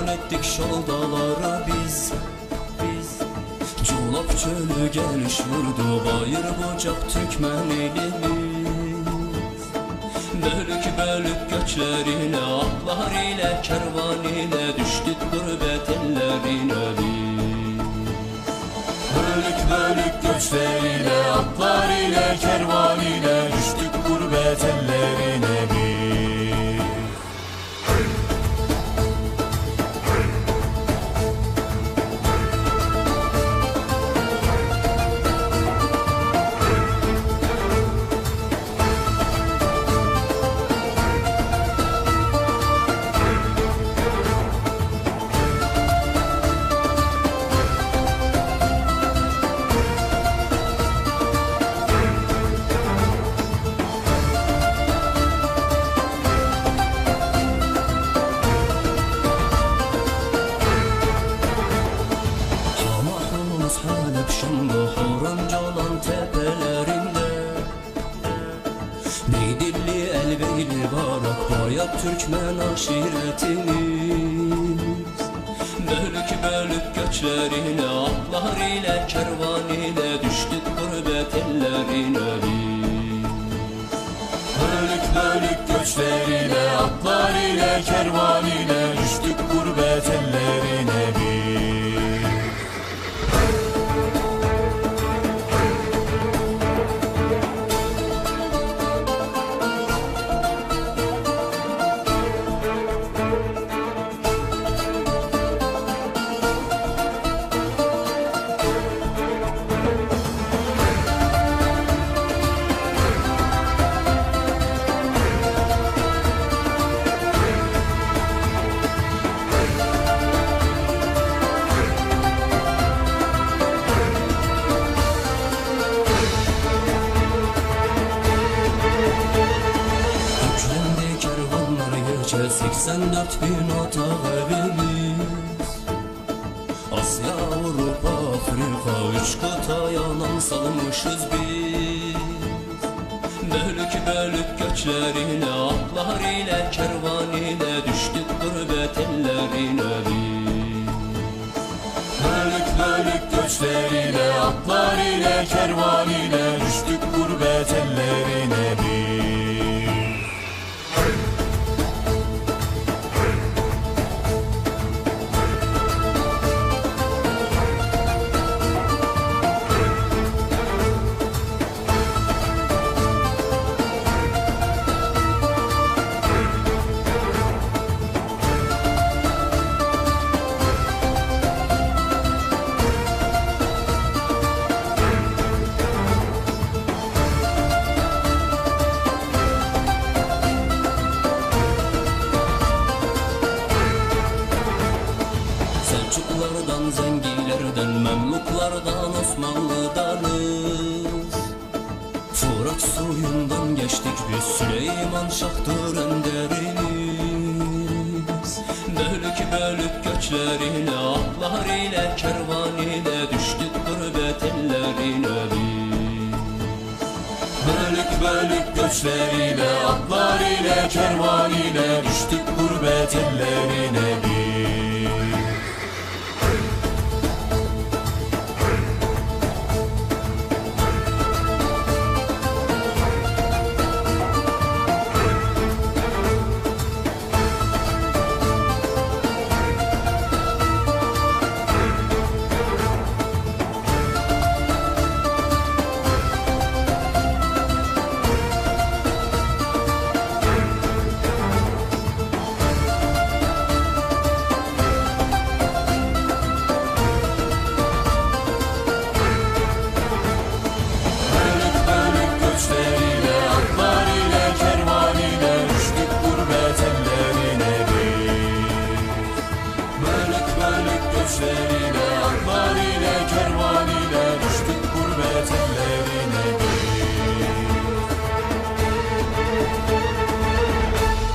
İsyan ettik şoldalara biz Biz. Çolak çölü geliş vurdu Bayır bucak Türkmen elimiz. Bölük bölük göçlerine Atlar ile kervan ile Düştük gurbet ellerine biz. Bölük bölük göçleriyle Atlar ile kervan ile Düştük Elbeyli Barak Bayat Türkmen aşiretimiz. Bölük bölük göçlerine Atlar ile kervan 84 bin otağı evimiz Asya, Avrupa, Afrika Üç kıtaya nam salmışız biz. Bölük bölük göçlerine Atlar ile kervan ile Düştük gurbet ellerine biz. Bölük bölük göçleriyle Atlar ile kervan ile Düştük gurbet ellerine bir Osmanlıdanız Fırat suyundan geçtik biz Süleyman Şah'tır önderimiz Bölük bölük göçlerine Atlar ile kervan ile Düştük gurbet ellerine biz. Bölük bölük göçleriyle Atlar ile kervan ile Düştük gurbet ellerine bir